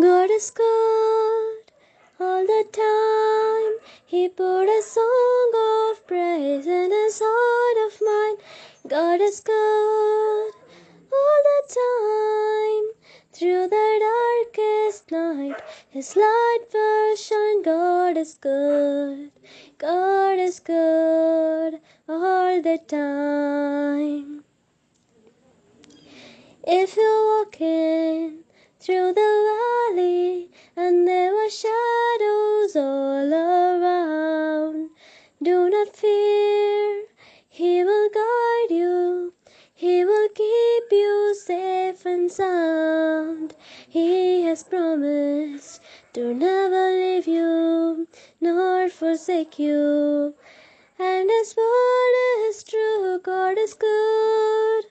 God is good all the time. He put a song of praise in his heart of mine. God is good all the time. Through the darkest night, his light will shine. God is good. God is good all the time. If you're walking through the valley and there were shadows all around, do not fear. He will guide you. He will keep you safe and sound. He has promised to never leave you nor forsake you. And his word is true. God is good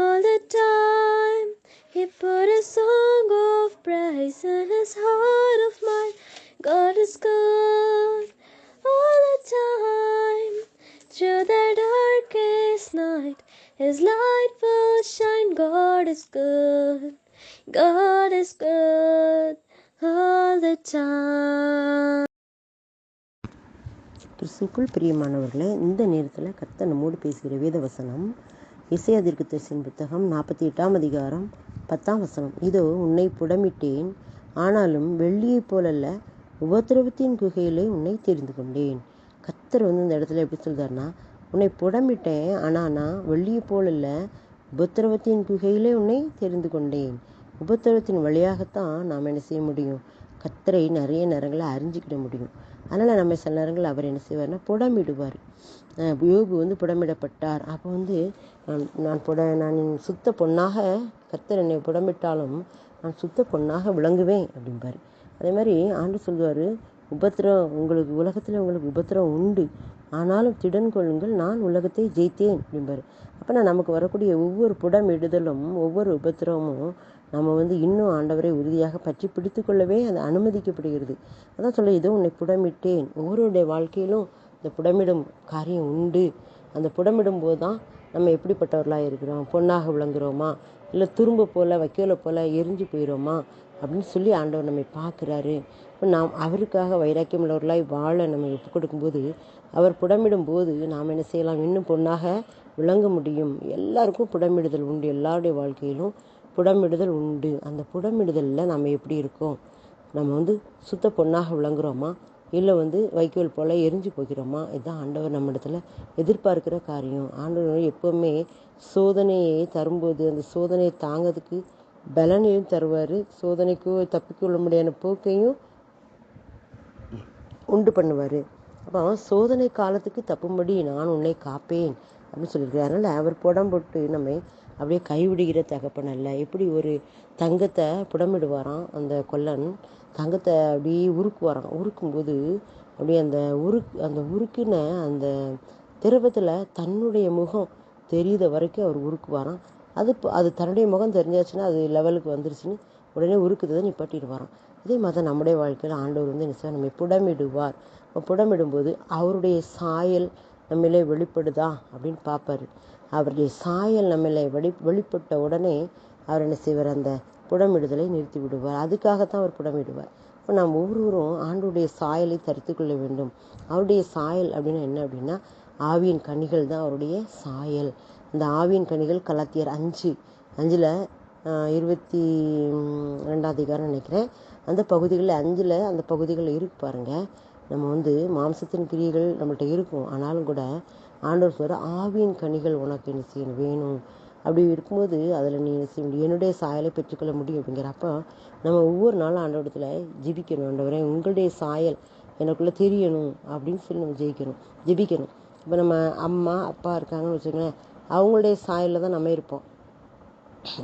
all the time. He put a song of praise in his heart of mine. God is good all the time. Through the darkest night, his light will shine. God is good. God is good all the time. கிறிஸ்துக்குள் பிரியமானவர்களே இந்த நேரத்தில் கர்த்த நம்மோடு பேசுகிற வேத வசனம் இசை தீர்க்கதரிசியின் புத்தகம் நாற்பத்தி எட்டாம் அதிகாரம் பத்தாம் வசனம். இதோ உன்னை புடமிட்டேன். ஆனாலும் வெள்ளியைப் போலல்ல உபத்திரவத்தின் குகையிலே உன்னை தெரிந்து கொண்டேன். கத்தர் வந்து இந்த இடத்துல எப்படி சொல்கிறாருன்னா உன்னை புடமிட்டேன் ஆனால் நான் வெள்ளியை போலல்ல உபத்திரவத்தின் குகையிலே உன்னை தெரிந்து கொண்டேன். உபத்திரவத்தின் வழியாகத்தான் நாம் என்ன செய்ய முடியும்? கத்தரை நிறைய நேரங்களில் அறிஞ்சிக்கிட முடியும். அதனால் நம்ம சில நேரங்களில் அவர் என்ன செய்வார்னா புடமிடுவார். யோகு யோபு வந்து புடமிடப்பட்டார். அப்போ வந்து நான் நான் புட நான் சுத்த பொண்ணாக கத்தர் என்னை புடமிட்டாலும் நான் சுத்த பொண்ணாக விளங்குவேன் அப்படிம்பார். அதே மாதிரி ஆண்டு சொல்லுவார் உபத்திரம் உங்களுக்கு உலகத்தில் உங்களுக்கு உபத்திரம் உண்டு. ஆனாலும் திடன் கொள்ளுங்கள் நான் உலகத்தை ஜெயித்தேன் அப்படிம்பார். அப்போ நான் நமக்கு வரக்கூடிய ஒவ்வொரு புடமிடுதலும் ஒவ்வொரு உபத்திரமும் நம்ம வந்து இன்னும் ஆண்டவரை உறுதியாக பற்றி பிடித்து கொள்ளவே அது அனுமதிக்கப்படுகிறது. அதான் சொல்ல இதோ உன்னை புடமிட்டேன். ஒவ்வொருடைய வாழ்க்கையிலும் இந்த புடமிடும் காரியம் உண்டு. அந்த புடமிடும் போது தான் நம்ம எப்படிப்பட்டவர்களாக இருக்கிறோம்? பொண்ணாக விளங்குறோமா? இல்லை துரும்ப போல் வைக்கோலை போல் எரிஞ்சு போயிடுறோமா அப்படின்னு சொல்லி ஆண்டவர் நம்மை பார்க்குறாரு. இப்போ நாம் அவருக்காக வைராக்கியம் உள்ளவர்களாய் வாழ நம்ம ஒப்பு கொடுக்கும்போது அவர் புடமிடும் போது நாம் என்ன செய்யலாம்? இன்னும் பொண்ணாக விளங்க முடியும். எல்லாருக்கும் புடமிடுதல் உண்டு. எல்லாருடைய வாழ்க்கையிலும் புடமிடுதல் உண்டு. அந்த புடமிடுதலில் நம்ம எப்படி இருக்கோம்? நம்ம வந்து சுத்த பொண்ணாக விளங்குறோமா? இல்லை வந்து வைக்கோல் போல் எரிஞ்சு போகிறோமா? இதுதான் ஆண்டவர் நம்ம இடத்துல எதிர்பார்க்கிற காரியம். ஆண்டவர் எப்போவுமே சோதனையை தரும்போது அந்த சோதனையை தாங்கிறதுக்கு பலனையும் தருவார். சோதனைக்கு தப்பிக்கொள்ள முடியாத போக்கையும் உண்டு பண்ணுவார். அப்போ சோதனை காலத்துக்கு தப்பும்படி நான் உன்னை காப்பேன் அப்படின்னு சொல்லியிருக்காரு. அதனால் அவர் புடம் போட்டு நம்ம அப்படியே கைவிடுகிற தகப்பன் அல்ல. எப்படி ஒரு தங்கத்தை புடமிடுவாராம் அந்த கொல்லன்? தங்கத்தை அப்படியே உருக்குவாராம். உருக்கும்போது அப்படியே அந்த உருக்கு அந்த உருக்குன அந்த திரவத்தில் தன்னுடைய முகம் தெரியுத வரைக்கும் அவர் உருக்குவாராம். அது இப்போ அது தன்னுடைய முகம் தெரிஞ்சாச்சுன்னா அது லெவலுக்கு வந்துருச்சுன்னு உடனே உருக்குறதை நிப்பாட்டிடுவாராம். இதே மாதிரி தான் நம்முடைய வாழ்க்கையில் ஆண்டவர் வந்து என்ன செய்வார்? நம்மை புடமிடுவார். புடமிடும்போது அவருடைய சாயல் நம்மளே வெளிப்படுதா அப்படின்னு பார்ப்பாரு. அவருடைய சாயல் நம்மளை வெளி வெளிப்பட்ட உடனே அவர் என்ன செய்வார்? அந்த புடமிடுதலை நிறுத்தி விடுவார். அதுக்காகத்தான் அவர் புடமிடுவார். இப்போ நாம் ஒவ்வொருவரும் ஆண்டுடைய சாயலை தரித்து கொள்ள வேண்டும். அவருடைய சாயல் அப்படின்னா என்ன அப்படின்னா ஆவியின் கனிகள் தான் அவருடைய சாயல். அந்த ஆவியின் கனிகள் கலாத்தியர் அஞ்சு. அஞ்சில் இருபத்தி ரெண்டாவது அதிகாரம் நினைக்கிறேன். அந்த பகுதிகளில் அஞ்சில் அந்த பகுதிகளில் இருக்கு பாருங்க. நம்ம வந்து மாம்சத்தின் கிரியைகள் நம்மள்கிட்ட இருக்கும். ஆனாலும் கூட ஆண்டவர் சொல்ற ஆவியின் கனிகள் உனக்கு என்ன செய்யணும்? வேணும். அப்படி இருக்கும்போது அதில் நீ என்ன செய்ய முடியும்? என்னுடைய சாயலை பெற்றுக்கொள்ள முடியும் அப்படிங்கிறப்ப நம்ம ஒவ்வொரு நாளும் ஆண்டவரத்தில் ஜெபிக்கணும். ஆண்டவரே உங்களுடைய சாயல் எனக்குள்ளே தெரியணும் அப்படின்னு சொல்லி நம்ம ஜெயிக்கணும் ஜெபிக்கணும். இப்போ நம்ம அம்மா அப்பா இருக்காங்கன்னு வச்சுக்கோங்களேன் அவங்களுடைய சாயலில் தான் நம்ம இருப்போம்.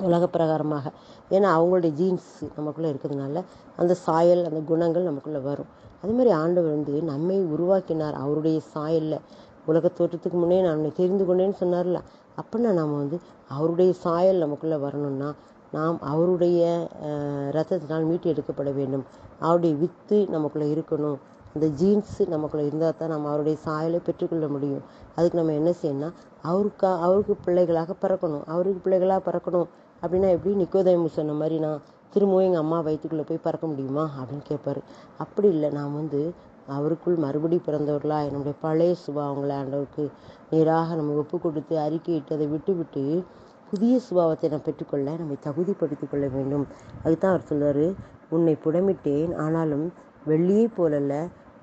உலக பிரகாரமாக. ஏன்னா அவங்களுடைய ஜீன்ஸ் நமக்குள்ளே இருக்கிறதுனால அந்த சாயல் அந்த குணங்கள் நமக்குள்ளே வரும். அதே மாதிரி ஆண்டவர் வந்து நம்மை உருவாக்கினார். அவருடைய சாயலில் உலக தோற்றத்துக்கு முன்னே நான் உன்னை தெரிந்து கொண்டேன்னு சொன்னார்ல. அப்படின்னா நாம் வந்து அவருடைய சாயல் நமக்குள்ளே வரணும்னா நாம் அவருடைய ரத்தத்தினால் மீட்டு எடுக்கப்பட வேண்டும். அவருடைய வித்து நமக்குள்ளே இருக்கணும். அந்த ஜீன்ஸு நமக்குள்ளே இருந்தால் தான் நம்ம அவருடைய சாயலை பெற்றுக்கொள்ள முடியும். அதுக்கு நம்ம என்ன செய்யணும்னா அவருக்கா அவருக்கு பிள்ளைகளாக பிறக்கணும். அவருக்கு பிள்ளைகளாக பிறக்கணும். அப்படின்னா எப்படி? நிக்கோதயமு சொன்ன மாதிரி நான் திரும்பவும் எங்கள் அம்மா வயிற்றுக்குள்ளே போய் பறக்க முடியுமா அப்படின்னு கேட்பாரு அப்படி இல்லை நாம் வந்து அவருக்குள் மறுபடி பிறந்தவர்களாய் நம்முடைய பழைய சுபாவங்களை ஆண்டவருக்கு நேராக நம்ம ஒப்பு கொடுத்து அறிக்கையிட்டு அதை விட்டுவிட்டு புதிய சுபாவத்தை நாம் பெற்றுக்கொள்ள நம்மை தகுதிப்படுத்திக் கொள்ள வேண்டும். அதுதான் அவர் சொல்வார் உன்னை புடமிட்டேன் ஆனாலும் வெள்ளியை போலல்ல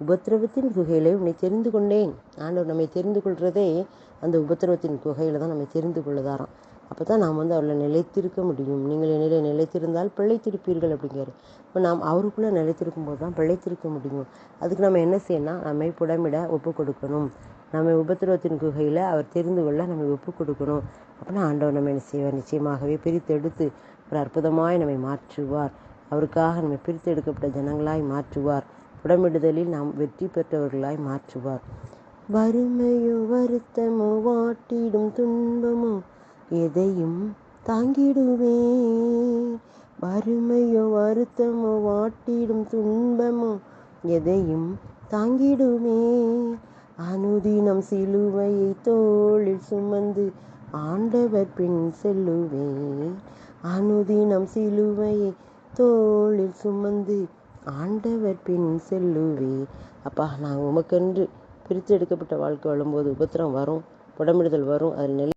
உபத்திரவத்தின் குகையிலே உன்னை தெரிந்து கொண்டேன். ஆண்டவர் நம்மை தெரிந்து கொள்கிறதே அந்த உபத்திரவத்தின் குகையில் தான் நம்ம தெரிந்து கொள்ளுதாராம் அப்போ தான் நாம் வந்து அவரில் நிலைத்திருக்க முடியும். நீங்கள் என்னிலே நிலைத்திருந்தால் பிழைத்திருப்பீர்கள் அப்படிங்கிறார். இப்போ நாம் அவருக்குள்ளே நிலைத்திருக்கும் போது தான் பிழைத்திருக்க முடியும். அதுக்கு நம்ம என்ன செய்யணும் நம்மை புடமிட ஒப்பு கொடுக்கணும். நம்ம உபத்திரவத்தின் குகையில் அவர் தெரிந்து கொள்ள நம்ம ஒப்பு கொடுக்கணும். அப்படின்னா ஆண்டவர் நம்ம என்ன செய்வார்? நிச்சயமாகவே பிரித்தெடுத்து ஒரு அற்புதமாய் நம்மை மாற்றுவார். அவருக்காக நம்மை பிரித்தெடுக்கப்பட்ட ஜனங்களாய் மாற்றுவார். புடமிடுதலில் நாம் வெற்றி பெற்றவர்களாய் மாற்றுவார். வறுமையோ வருத்தமோ வாட்டிடும் துன்பமோ எதையும் தாங்கிடுவேன். வறுமையோ வருத்தமோ வாட்டிடும் துன்பமோ எதையும் தாங்கிடுவேன். அனுதினம் சிலுவையை தோளில் சுமந்து ஆண்டவர் பின் செல்லுவேன். அனுதினம் சிலுவையை தோளில் சுமந்து ஆண்டவர் பின் செல்லுவே அப்பா நான் உமக்கென்று பிரித்து எடுக்கப்பட்ட வாழ்க்கை வாழும்போது உபத்திரம் வரும் புடமிடுதல் வரும் அதில் நிலை